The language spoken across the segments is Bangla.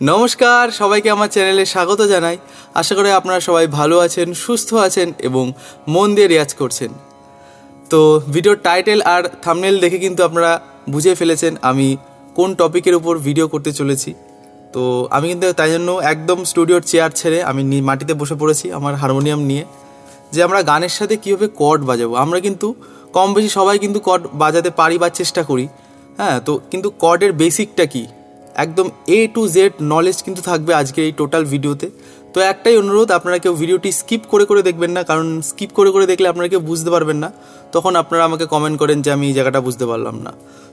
নমস্কার, সবাইকে আমার চ্যানেলে স্বাগত জানাই। আশা করি আপনারা সবাই ভালো আছেন, সুস্থ আছেন এবং মন দিয়ে রেয়াজ করছেন। তো ভিডিওর টাইটেল আর থামনেল দেখে কিন্তু আপনারা বুঝে ফেলেছেন আমি কোন টপিকের উপর ভিডিও করতে চলেছি। তো আমি কিন্তু তাই জন্য একদম স্টুডিওর চেয়ার ছেড়ে আমি মাটিতে বসে পড়েছি আমার হারমোনিয়াম নিয়ে। যে আমরা গানের সাথে কীভাবে কর্ড বাজাবো? আমরা কিন্তু কম বেশি সবাই কিন্তু কর্ড বাজাতে পারি বা চেষ্টা করি। হ্যাঁ তো কিন্তু কর্ডের বেসিকটা কি? একদম এ টু জেড নলেজ কিন্তু থাকবে আজকের এই টোটাল ভিডিওতে। তো একটাই অনুরোধ, আপনারা কেউ ভিডিওটি স্কিপ করে করে দেখবেন না, কারণ স্কিপ করে করে দেখলে আপনারা কেউ বুঝতে পারবেন না। তখন আপনারা আমাকে কমেন্ট করেন যে আমি এই জায়গাটা বুঝতে পারলাম না।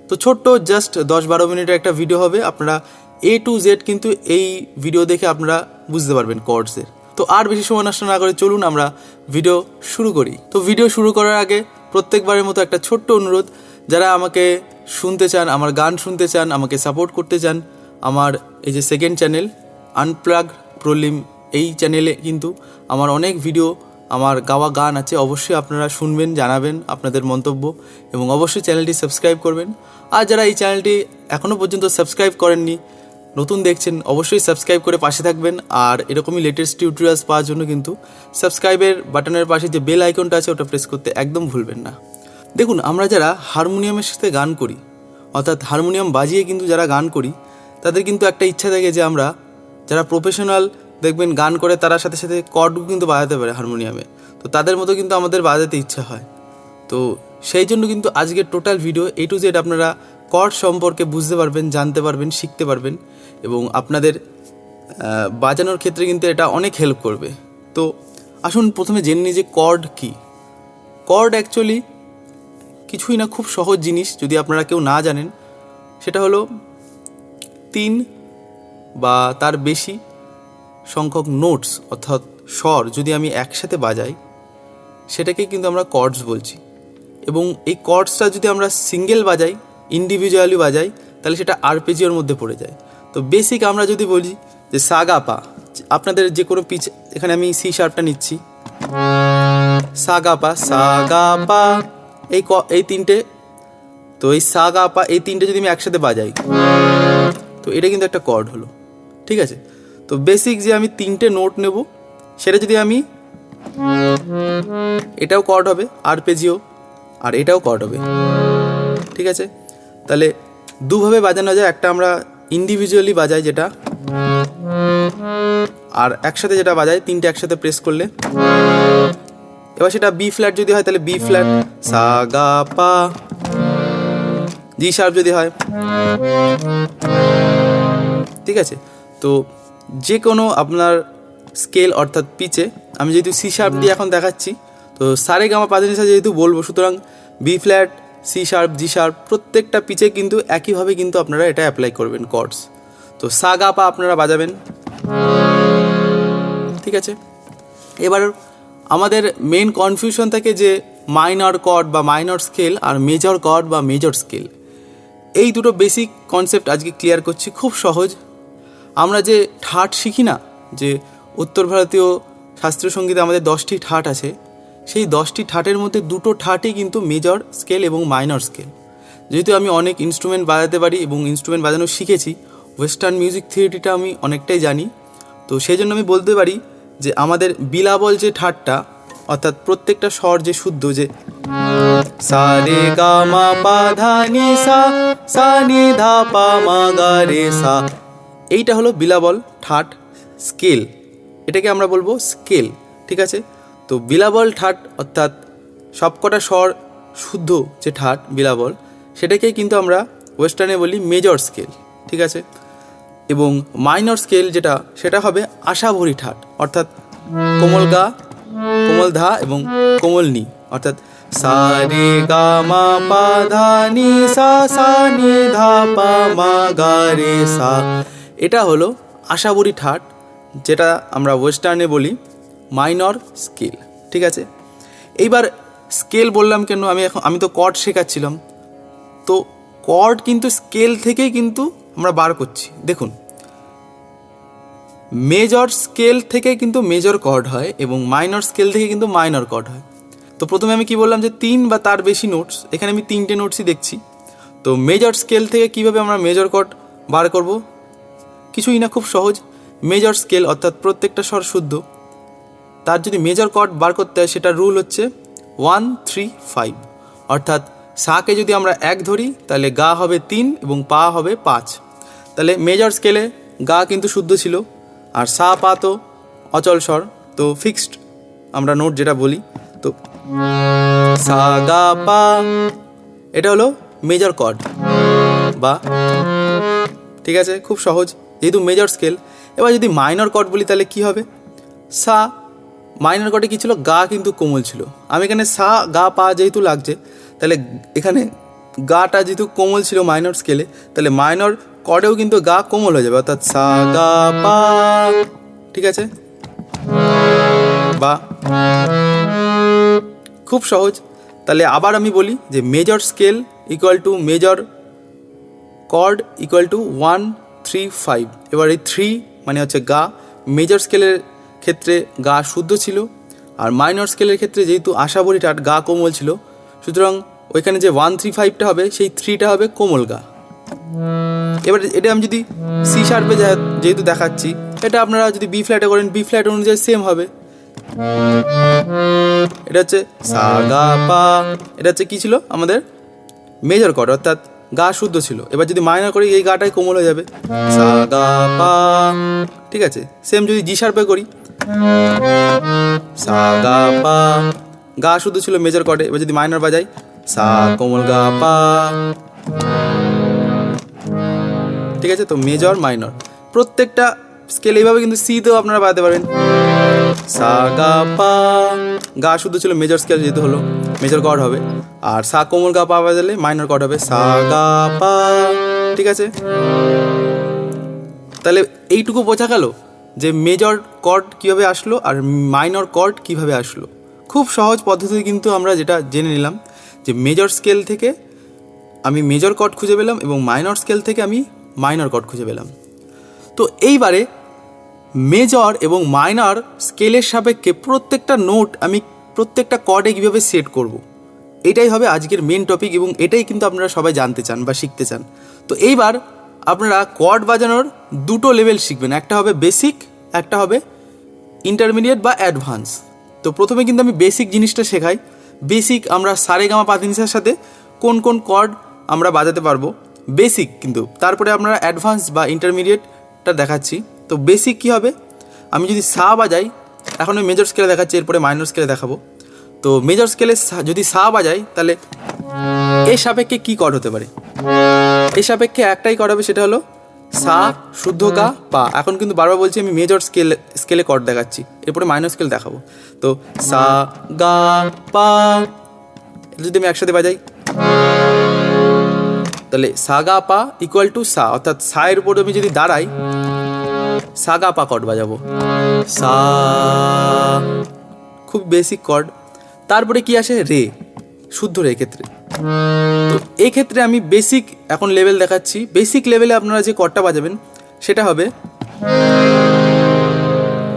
তো ছোট্ট জাস্ট দশ বারো মিনিটের একটা ভিডিও হবে, আপনারা এ টু জেড কিন্তু এই ভিডিও দেখে আপনারা বুঝতে পারবেন কর্ডসের তো আর বেশি সময় নষ্ট না করে চলুন, আমরা ভিডিও শুরু করি। তো ভিডিও শুরু করার আগে প্রত্যেকবারের মতো একটা ছোট্ট অনুরোধ, যারা আমাকে শুনতে চান, আমার গান শুনতে চান, আমাকে সাপোর্ট করতে চান, আমার এই যে সেকেন্ড চ্যানেল আনপ্লাগ প্রলিম এই চ্যানেলে কিন্তু আমার অনেক ভিডিও আমার গাওয়া গান আছে, অবশ্যই আপনারা শুনবেন, জানাবেন আপনাদের মন্তব্য এবং অবশ্যই চ্যানেলটি সাবস্ক্রাইব করবেন। আর যারা এই চ্যানেলটি এখনও পর্যন্ত সাবস্ক্রাইব করেননি, নতুন দেখছেন, অবশ্যই সাবস্ক্রাইব করে পাশে থাকবেন। আর এরকমই লেটেস্ট টিউটোরিয়ালস পাওয়ার জন্য কিন্তু সাবস্ক্রাইবের বাটনের পাশে যে বেল আইকনটা আছে, ওটা প্রেস করতে একদম ভুলবেন না। দেখুন, আমরা যারা হারমোনিয়ামের সাথে গান করি অর্থাৎ হারমোনিয়াম বাজিয়ে কিন্তু যারা গান করি, তাদের কিন্তু একটা ইচ্ছা থাকে যে আমরা যারা প্রফেশনাল দেখবেন গান করে তারা সাথে সাথে কর্ডও কিন্তু বাজাতে পারে হারমোনিয়ামে। তো তাদের মতো কিন্তু আমাদের বাজাতে ইচ্ছা হয়। তো সেই জন্য কিন্তু আজকের total video A to Z আপনারা কর্ড সম্পর্কে বুঝতে পারবেন, জানতে পারবেন, শিখতে পারবেন এবং আপনাদের বাজানোর ক্ষেত্রে কিন্তু এটা অনেক হেল্প করবে। তো আসুন প্রথমে জেনে নিই যে কর্ড কী। কর্ড অ্যাকচুয়ালি কিছুই না, খুব সহজ জিনিস যদি আপনারা কেউ না জানেন। সেটা হলো তিন বা তার বেশি সংখ্যক নোটস অর্থাৎ স্বর যদি আমি একসাথে বাজাই, সেটাকে কিন্তু আমরা কর্ডস বলছি। এবং এই কর্ডসটা যদি আমরা সিঙ্গেল বাজাই ইন্ডিভিজুয়ালি বাজাই, তাহলে সেটা আরপেজিওর মধ্যে পড়ে যায়। তো বেসিক আমরা যদি বলি যে সাগাপা আপনাদের যে কোনো পিচ এখানে আমি সি শার্পটা নিচ্ছি। সাগাপা সাগাপা এই ক, এই তিনটে, তো এই সাগাপা এই তিনটে যদি আমি একসাথে বাজাই, তো এটা কিন্তু একটা কর্ড হলো, ঠিক আছে? তো বেসিক যে আমি তিনটে নোট নেব, সেটা যদি আমি, এটাও কর্ড হবে আর পেজিও আর এটাও কর্ড হবে, ঠিক আছে? তাহলে দুভাবে বাজানো যায়, একটা আমরা ইন্ডিভিজুয়ালি বাজাই যেটা, আর একসাথে যেটা বাজাই, তিনটে একসাথে প্রেস করলে এবার সেটা বি ফ্ল্যাট যদি হয়, তাহলে বি ফ্ল্যাট সা গা পা জি শার্প যদি হয়। ঠিক আছে? তো যে কোনো আপনার স্কেল অর্থাৎ পিচে আমি যেহেতু সি শার্প দিয়ে এখন দেখাচ্ছি, তো সারে গামা পাদিনিসা যেহেতু বলব, সুতরাং B flat C sharp G sharp প্রত্যেকটা পিচে কিন্তু একইভাবে কিন্তু আপনারা এটা অ্যাপ্লাই করবেন কর্ডস তো সা গা পা আপনারা বাজাবেন। ঠিক আছে? এবার আমাদের মেন কনফিউশন থাকে যে মাইনর কর্ড বা মাইনর স্কেল আর মেজর কর্ড বা মেজর স্কেল এই দুটো বেসিক কনসেপ্ট আজকে ক্লিয়ার করছি খুব সহজ। আমরা যে ঠাট শিখি না, যে উত্তর ভারতীয় শাস্ত্রীয় সঙ্গীতে আমাদের দশটি ঠাট আছে, সেই দশটি ঠাটের মধ্যে দুটো ঠাটই কিন্তু মেজর স্কেল এবং মাইনর স্কেল যেহেতু আমি অনেক ইনস্ট্রুমেন্ট বাজাতে পারি এবং ইনস্ট্রুমেন্ট বাজানো শিখেছি ওয়েস্টার্ন মিউজিক থিওরিটিটা আমি অনেকটাই জানি, তো সেই জন্য আমি বলতে পারি যে আমাদের বিলাবল যে ঠাটটা, অর্থাৎ প্রত্যেকটা স্বর যে শুদ্ধ যে, সা রে গা ধা সা সা ধা পা মা রে সা। এইটা হলো বিলাবল ঠাট স্কেল। এটাকে আমরা বলব স্কেল, ঠিক আছে? তো বিলাবল ঠাট, অর্থাৎ সবকটা স্বর শুদ্ধ যে ঠাট বিলাবল, সেটাকেই কিন্তু আমরা ওয়েস্টার্নে বলি মেজর স্কেল ঠিক আছে? এবং মাইনর স্কেল যেটা, সেটা হবে আশাভরি ঠাট, অর্থাৎ কোমল গা, কোমল ধা এবং কোমল নি, অর্থাৎ সা, রে, গা, মা, পা, ধা, নি, সা সা, নি, ধা, পা, মা, গা, রে, সা। এটা হলো আশাবরী ঠাট, যেটা আমরা ওয়েস্টার্নে বলি মাইনর স্কেল ঠিক আছে? এইবার স্কেল বললাম কেন? আমি এখন, আমি তো কর্ড শেখাচ্ছিলাম। তো কর্ড কিন্তু স্কেল থেকেই কিন্তু আমরা বার করছি। দেখুন। মেজর স্কেল থেকে কিন্তু মেজর কর্ড হয় এবং মাইনর স্কেল থেকে কিন্তু মাইনর কর্ড হয়। তো প্রথমে আমি কি বললাম যে তিন বা তার বেশি নোটস এখানে আমি তিনটে নোটসই দেখছি। তো মেজর স্কেল থেকে কীভাবে আমরা মেজর কর্ড বার করব? কিছুই না, খুব সহজ। মেজর স্কেল অর্থাৎ প্রত্যেকটা স্বর শুদ্ধ। তার যদি মেজর কর্ড বার করতে হয়, সেটার রুল হচ্ছে ওয়ান থ্রি ফাইভ অর্থাৎ সাকে যদি আমরা এক ধরি, তাহলে গা হবে তিন এবং পা হবে পাঁচ। তাহলে মেজর স্কেলে গা কিন্তু শুদ্ধ ছিল, আর সা, পা তো অচল স্বর, তো ফিক্সড আমরা নোট যেটা বলি, তো সা, গা, পা, এটা হলো মেজর কর্ড বা ঠিক আছে, খুব সহজ, যেহেতু মেজর স্কেল এবার যদি মাইনর কর্ড বলি তাহলে কি হবে? সা মাইনর কর্ডে কী ছিল? গা কিন্তু কোমল ছিল। আমি এখানে সা, গা, পা যেহেতু লাগছে, তাহলে এখানে গাটা যেহেতু কোমল ছিল মাইনর স্কেলে তাহলে মাইনর কর্ডেও কিন্তু গা কোমল হয়ে যাবে, অর্থাৎ সা, গা, পা, ঠিক আছে? বা। খুব সহজ। তাহলে আবার আমি বলি যে major scale equal to major chord equal to one three five এবার এই থ্রি মানে হচ্ছে গা। মেজর স্কেলের ক্ষেত্রে গা শুদ্ধ ছিল, আর মাইনর স্কেলের ক্ষেত্রে যেহেতু আশা বলি টাট গা কোমল ছিল, সুতরাং ওইখানে যে ওয়ান থ্রি ফাইভটা হবে, সেই থ্রিটা হবে কোমল গা। এবার এটা আমি যদি সি শার্পে যেহেতু দেখাচ্ছি, এটা আপনারা যদি বি ফ্ল্যাটে করেন বি ফ্ল্যাট অনুযায়ী সেম হবে। এটা হচ্ছে সা গা পা, এটা হচ্ছে কী ছিল আমাদের? মেজর কর্ড অর্থাৎ গা শুদ্ধ ছিল। এবার যদি মাইনর করি, এই গাটাই কোমল হয়ে যাবে। সা গা পা, ঠিক আছে? সেম যদি জি শার্পে করি। সা গা পা, গা শুদ্ধ ছিল মেজর কর্ডে এবার যদি মাইনর বাজাই, সা কোমল গা পা। ঠিক আছে? তো মেজর মাইনর প্রত্যেকটা স্কেল এইভাবে কিন্তু সিতেও আপনারা বাজাতে পারেন সা, গা, পা। গা শুদ্ধ ছিল মেজর স্কেল যেহেতু হলো মেজর কর্ড হবে। আর সা, কোমল গা, পা বাজালে মাইনর কর্ড হবে। সা, গা, পা। ঠিক আছে? তাহলে এইটুকু বোঝা গেল যে মেজর কর্ড কীভাবে আসলো আর মাইনর কর্ড কীভাবে আসলো। খুব সহজ পদ্ধতি কিন্তু আমরা যেটা জেনে নিলাম যে মেজর স্কেল থেকে আমি মেজর কর্ড খুঁজে পেলাম এবং মাইনর স্কেল থেকে আমি মাইনর কর্ড খুঁজে পেলাম। তো এইবারে মেজর এবং মাইনর স্কেলের সাপেক্ষে প্রত্যেকটা নোট আমি প্রত্যেকটা কর্ডে কীভাবে সেট করব। এটাই হবে আজকের মেন টপিক এবং এটাই কিন্তু আপনারা সবাই জানতে চান বা শিখতে চান। তো এইবার আপনারা কর্ড বাজানোর দুটো লেভেল শিখবেন, একটা হবে বেসিক একটা হবে ইন্টারমিডিয়েট বা অ্যাডভান্স তো প্রথমে কিন্তু আমি বেসিক জিনিসটা শেখাই। বেসিক আমরা সারেগামা পাতিনিসার সাথে কোন কোন কর্ড আমরা বাজাতে পারব। বেসিক কিন্তু। তারপরে আপনারা অ্যাডভান্স বা ইন্টারমিডিয়েটটা দেখাচ্ছি। তো বেসিক কী হবে? আমি যদি সা বাজাই, এখন আমি মেজর স্কেলে দেখাচ্ছি, এরপরে মাইনর স্কেলে দেখাবো। তো মেজর স্কেলে যদি সা বাজাই, তাহলে এর সাপেক্ষে কী কর হতে পারে? এর সাপেক্ষে একটাই কর হবে, সেটা হলো সা শুদ্ধ গা পা। এখন কিন্তু বারবার বলছি, আমি মেজর স্কেল স্কেলে কর্ড দেখাচ্ছি। এরপরে মাইনর স্কেল দেখাবো। তো সা গা পা, যদি আমি একসাথে বাজাই তাহলে সাগা পা ইকুয়াল টু সা, অর্থাৎ সা এর উপর আমি যদি দাঁড়াই সাগা পা কর্ড বাজাবো। সা, খুব বেসিক কর্ড তারপরে কি আসে? রে, শুদ্ধ রে ক্ষেত্রে তো এই ক্ষেত্রে আমি বেসিক এখন লেভেল দেখাচ্ছি। বেসিক লেভেলে আপনারা যে কর্ডটা বাজাবেন, সেটা হবে,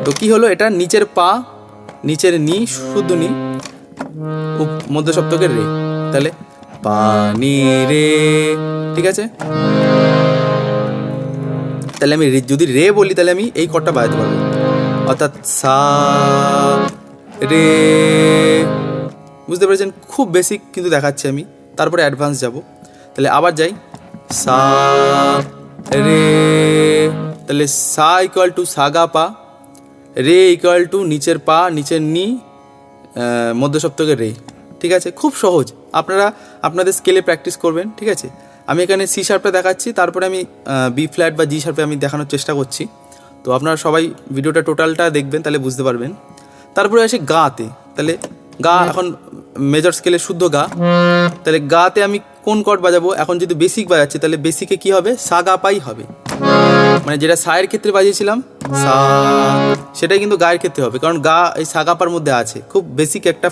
তো কি হলো? এটা নিচের পা, নিচের নি, শুদ্ধ নি মধ্য সপ্তকের রে। তাহলে পানি রে। ঠিক আছে? তাহলে আমি যদি রে বলি, তাহলে আমি এই কর্ডটা বাজাতে পারব। অর্থাৎ সা, রে। বুঝতে পেরেছেন? খুব বেসিক কিন্তু দেখাচ্ছি আমি। তারপরে অ্যাডভান্স যাব। তাহলে আবার যাই। সা, রে। তাহলে সা ইকুয়াল টু সাগা পা, রে ইকুয়াল টু নিচের পা, নিচের নি মধ্য সপ্তকের রে। ঠিক আছে? খুব সহজ। আপনারা আপনাদের স্কেলে প্র্যাকটিস করবেন, ঠিক আছে? আমি এখানে সি শার্পে দেখাচ্ছি, তারপরে আমি বি ফ্ল্যাট বা জি শার্পে আমি দেখানোর চেষ্টা করছি। তো আপনারা সবাই ভিডিওটা টোটালটা দেখবেন, তাহলে বুঝতে পারবেন। তারপরে আসে গাতে। তাহলে গা এখন মেজর স্কেলে শুদ্ধ গা। তাহলে গাতে আমি কোন কর্ড বাজাবো? এখন যদি বেসিক বাজাচ্ছি, তাহলে বেসিকে কি হবে? সা গা পাই হবে। মানে যেটা সায়ের ক্ষেত্রে বাজিয়েছিলাম, সা, সেটাই কিন্তু গায়ের ক্ষেত্রে হবে। কারণ গা এই সাগাপার মধ্যে আছে। খুব বেসিক একটা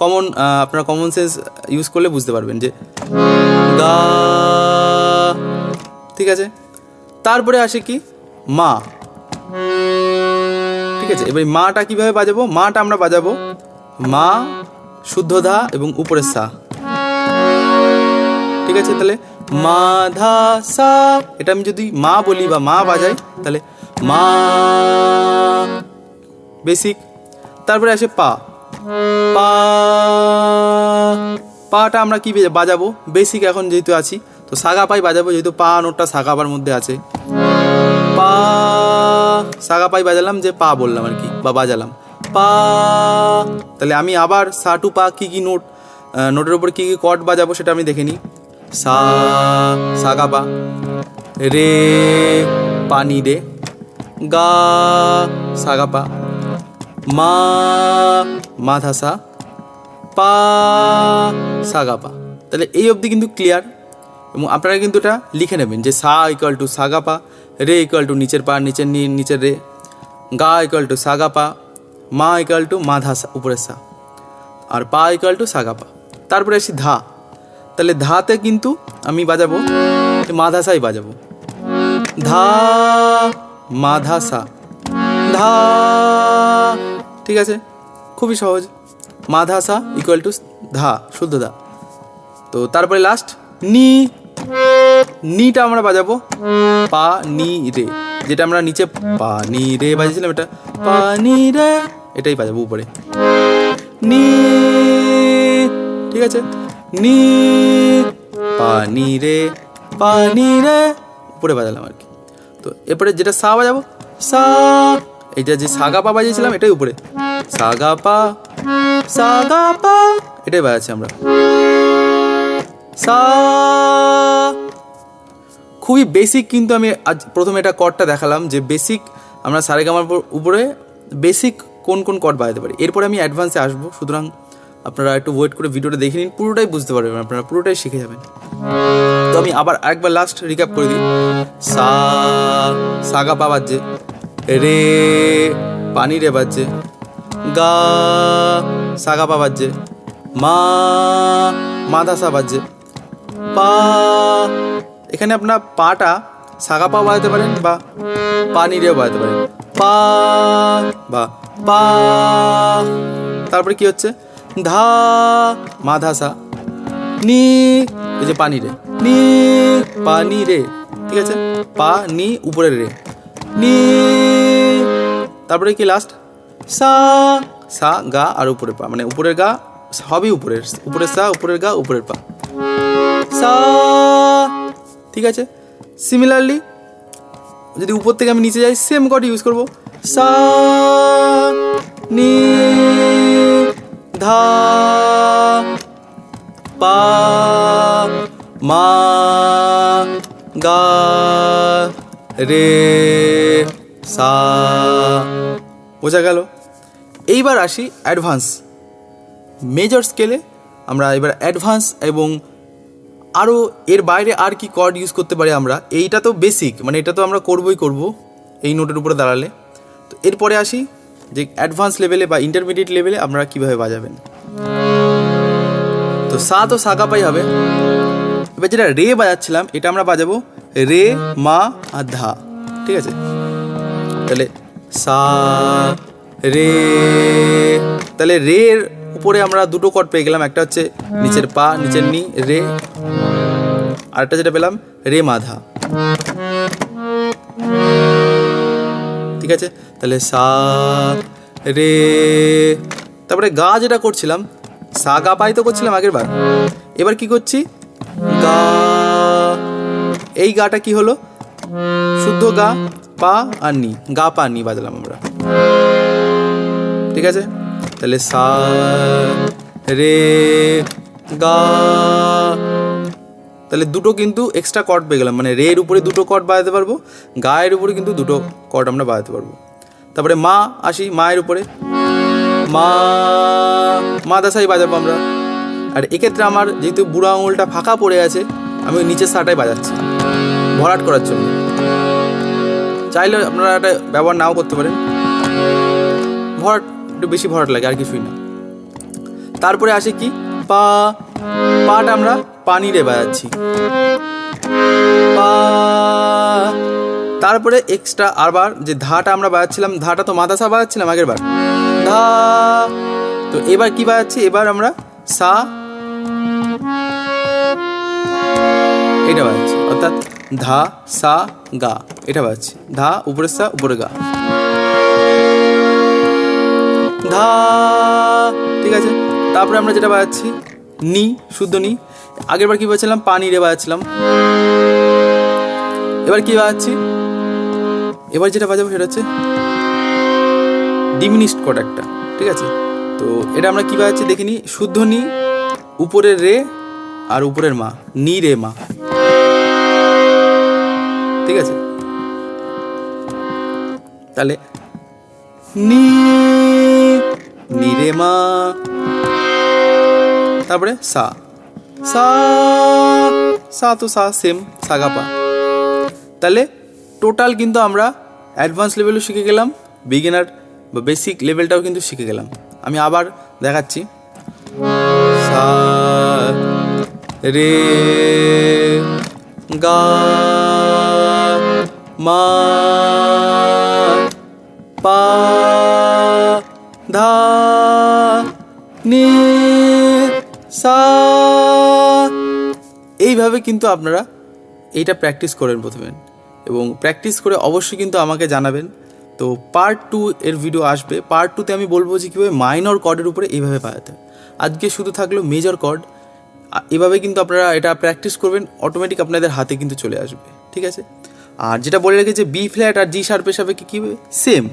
কমন আপনারা কমন সেন্স ইউজ করলে বুঝতে পারবেন যে গা, ঠিক আছে? তারপরে আসে কি? মা। ঠিক আছে? এবার মাটা কীভাবে বাজাবো? মাটা আমরা বাজাবো মা শুদ্ধ ধা এবং উপরের সা। ঠিক আছে? তাহলে মা ধা সা, এটা আমি যদি মা বলি বা মা বাজাই, তাহলে মা, বেসিক। তারপরে আসে পা। পা, পাটা আমরা কি বাজাবো? বেসিক এখন যেহেতু আছি, তো সাগা পাই বাজাবো, যেহেতু পা নোটটা সাগা পার মধ্যে আছে। পা সাগা পাই বাজালাম যে পা বললাম আর কি, বা বাজালাম। পা, তাহলে আমি আবার সা টু পা কী কী নোট নোটের উপর কী কী কর্ড বাজাবো সেটা আমি দেখে নিই। সা সাগা পা, রে, পানি রে গা সাগা পা। মা মাধাসা পা সাগা পা। তাহলে এই অবধি কিন্তু ক্লিয়ার এবং আপনারা কিন্তু এটা লিখে নেবেন যে সা ইকুয়াল টু সাগা পা, রে ইকুয়াল টু নিচের পা, নিচের নিচের রে। গা ইকুয়াল টু সাগা পা, মা ইকুয়াল টু মাধা সা, উপরের সা। আর পা ইকুয়াল টু সাগা পা। তারপরে আসি ধা। তাহলে ধাতে কিন্তু আমি বাজাবো মাধাসাই বাজাবো। ধা মাধাসা ধা ঠিক আছে? খুবই সহজ। মাধাসা ইকুয়াল টু ধা, শুদ্ধ ধা। তো তারপরে লাস্ট নি। নিটা আমরা বাজাবো। পা, নি, রে। যেটা আমরা নিচে পা, নি, রে বাজিয়েছিলাম এটা। পা, নি, রে। এটাই বাজাবো উপরে। নি। ঠিক আছে? নি। পানি রে। পানি রে। উপরে বাজালাম আর কি। তো এরপরে যেটা সা বাজাবো, সা এটা যে সাগা পা বাজিয়েছিলাম, এটাই উপরে। সাগা পা সাগা পা, এটাই বাজাচ্ছি আমরা। সা, খুবই বেসিক কিন্তু আমি আজ প্রথমে এটা কর্ডটা দেখালাম যে বেসিক আমরা সারেগামার উপরে বেসিক কোন কোন কর্ড বাজাতে পারি। এরপরে আমি অ্যাডভান্সে আসব, সুতরাং আপনারা একটু ওয়েট করে ভিডিওটা দেখে নিন, পুরোটাই বুঝতে পারবেন, আপনারা পুরোটাই শিখে যাবেন। তো আমি আবার আরেকবার লাস্ট রিক্যাপ করে দিই। সা, সাগা পা বাজছে। রে, পানি রে বাজছে। গা, সাগা পা বাজছে। মা, মাদাসা বাজছে। পা, এখানে আপনার পাটা সাগা পা বাজাতে পারেন বা পানি রেও বাজাতে পারেন। পা, বা, পা, তারপরে কি হচ্ছে? ধা মাধাসা নি, এই যে পানি রে। নি, পানি রে, ঠিক আছে? পা, নি, উপরের রে। নি। তারপরে কি লাস্ট সা। সা গা আর উপরের পা মানে উপরের গা সবই উপরের উপরের সা উপরের গা উপরের পা। সা। ঠিক আছে? সিমিলারলি যদি উপর থেকে আমি নিচে যাই সেম কর্ড ইউজ করব। সা নি ধা পা মা গা রে। সা। বোঝা গেল? এইবার আসি অ্যাডভান্স। মেজর স্কেলে আমরা এবার অ্যাডভান্স এবং আরও এর বাইরে আর কি কর্ড ইউজ করতে পারি আমরা, এইটা তো বেসিক মানে এটা তো আমরা করবই করব এই নোটের উপরে দাঁড়ালে। তো এরপরে আসি যে অ্যাডভান্স লেভেলে বা ইন্টারমিডিয়েট লেভেলে আপনারা কীভাবে বাজাবেন। তো সা তো সাগা পাই হবে। এবার যেটা রে বাজাচ্ছিলাম, এটা আমরা বাজাবো রে, মা আর ধা। ঠিক আছে? তাহলে সা, রে। তাহলে রে এর উপরে আমরা দুটো কর্ড পেয়ে গেলাম। একটা হচ্ছে নিচের পা, নিচের নি, রে। আরেকটা যেটা পেলাম, রে মাধা। ঠিক আছে? তাহলে সা, রে। তারপরে গা যেটা করছিলাম, সা, গা পাই তো করছিলাম আগের বার। এবার কি করছি? গা। এই গাটা কি হলো? শুদ্ধ গা। পা আর নি, গা পা নি বাজলাম আমরা। ঠিক আছে? তাহলে সা, রে, গা। তাহলে দুটো কিন্তু এক্সট্রা কট পেয়ে গেলাম। মানে রে এর উপরে দুটো কট বাজাতে পারব, গায়ের উপরে কিন্তু দুটো কর্ড আমরা বাজাতে পারব। তারপরে মা, আসি মায়ের উপরে। মা মা দাসাই বাজাবো আমরা। আর এক্ষেত্রে আমার যেহেতু বুড়ো আঙুলটা ফাঁকা পড়ে আছে, আমি নিচের সাটাই বাজাচ্ছি, ভরাট করার জন্য। চাইলে আপনারা এটা ব্যবহার নাও করতে পারেন। ভরাট, একটু বেশি ভরাট লাগে, আর কিছুই না। তারপরে আসে কি? পা, পাটা আমরা পানি রে বাজাচ্ছি। পা, তারপরে এক্সট্রা আবার যে ধাটা আমরা বাজাচ্ছিলাম, ধাটা তো মাদাসা বাজাচ্ছিলাম আগের বার ধা, তো এবার কি বাজাচ্ছি? এবার আমরা সা, এটা বাজাচ্ছি। অর্থাৎ ধা, সা, গা। এটা বাজছে। ধা, উপরে সা, উপরে গা। ধা, ঠিক আছে। তারপরে আমরা যেটা বাজাচ্ছি, নি, শুদ্ধ নি। আগের বার কি বাজাচ্ছিলাম? পানি রে বাজাচ্ছিলাম। এবার কি বাজাচ্ছি? এবার যেটা বাজাবো সেটা হচ্ছে ডিমিনিস্ট কড একটা, ঠিক আছে? তো এটা আমরা কি বাজাচ্ছি দেখিনি শুদ্ধ নি, উপরের রে আর উপরের মা, নি রে মা। ঠিক আছে? তাহলে নি নি রে মা। তারপরে সা। সা। সা তো সা সেম সাগাপা তাহলে টোটাল কিন্তু আমরা অ্যাডভান্স লেভেলও শিখে গেলাম বিগিনার বা বেসিক লেভেলটাও কিন্তু শিখে গেলাম। আমি আবার দেখাচ্ছি। সা রে গা মা পা ধা নি সা। এইভাবে কিন্তু আপনারা এইটা প্র্যাকটিস করেন প্রথমে। এবং প্র্যাকটিস করে অবশ্যই কিন্তু আমাকে জানাবেন। তো পার্ট টু এর ভিডিও আসবে। পার্ট টুতে আমি বলব যে কীভাবে মাইনর কর্ডের উপরে এইভাবে হয়। আজকে শুধু থাকল মেজর কর্ড এভাবে কিন্তু আপনারা এটা প্র্যাকটিস করবেন অটোমেটিক আপনাদের হাতে কিন্তু চলে আসবে। ঠিক আছে? আর যেটা বলে রেখেছে বি ফ্ল্যাট আর জি শার্পের সাপেক্ষে কী সেম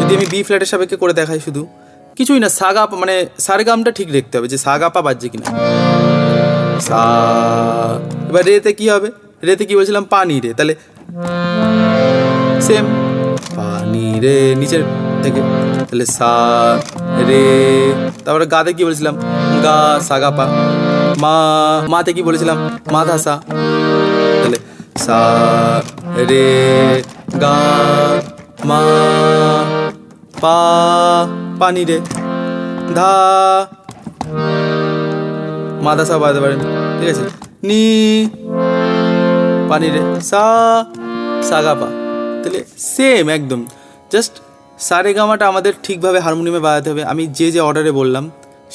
যদি আমি বি ফ্ল্যাটের সাপেক্ষে করে দেখাই শুধু, কিছুই না, সাগা মানে সারেগামটা ঠিক দেখতে হবে যে সাগাপা বাজছে কিনা। সা, এবার রেতে কি হবে? রেতে কি বলছিলাম? পানি রে, তাহলে সেম পানি রে, নিচের থেকে, তাহলে সা, রে, তারপরে গাতে কি বলেছিলাম? গা সাগা পা মা, মাতে কি বলেছিলাম? মাথা সা সা রে গা মা পা পানি রে ধা মাথা সা বাজাতে পারেন, ঠিক আছে? নি, পানি রে, সা সাগা পা। তাহলে সেম একদম। জাস্ট সারে গামাটা আমাদের ঠিকভাবে হারমোনিয়ামে বাজাতে হবে। আমি যে যে অর্ডারে বললাম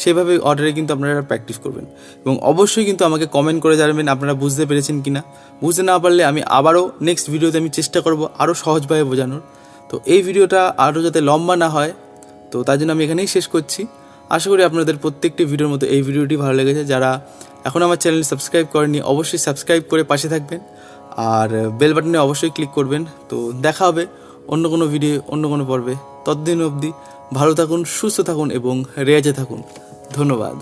সেভাবে অর্ডারে কিন্তু আপনারা প্র্যাকটিস করবেন। এবং অবশ্যই কিন্তু আমাকে কমেন্ট করে জানাবেন আপনারা বুঝতে পেরেছেন কি না বুঝতে না পারলে আমি আবারও নেক্সট ভিডিওতে আমি চেষ্টা করব আরও সহজভাবে বোঝানোর। তো এই ভিডিওটা আরও যাতে লম্বা না হয়, তো তার জন্য আমি এখানেই শেষ করছি। আশা করি আপনাদের প্রত্যেকটি ভিডিওর মতো এই ভিডিওটি ভালো লেগেছে। যারা এখন আমার চ্যানেল সাবস্ক্রাইব করেনি অবশ্যই সাবস্ক্রাইব করে পাশে থাকবেন। আর বেল বাটনে অবশ্যই ক্লিক করবেন। তো দেখা হবে অন্য কোনো ভিডিও অন্য কোনো পর্বে। ততদিন অবধি ভালো থাকুন সুস্থ থাকুন এবং রেয়াজে থাকুন। ধন্যবাদ।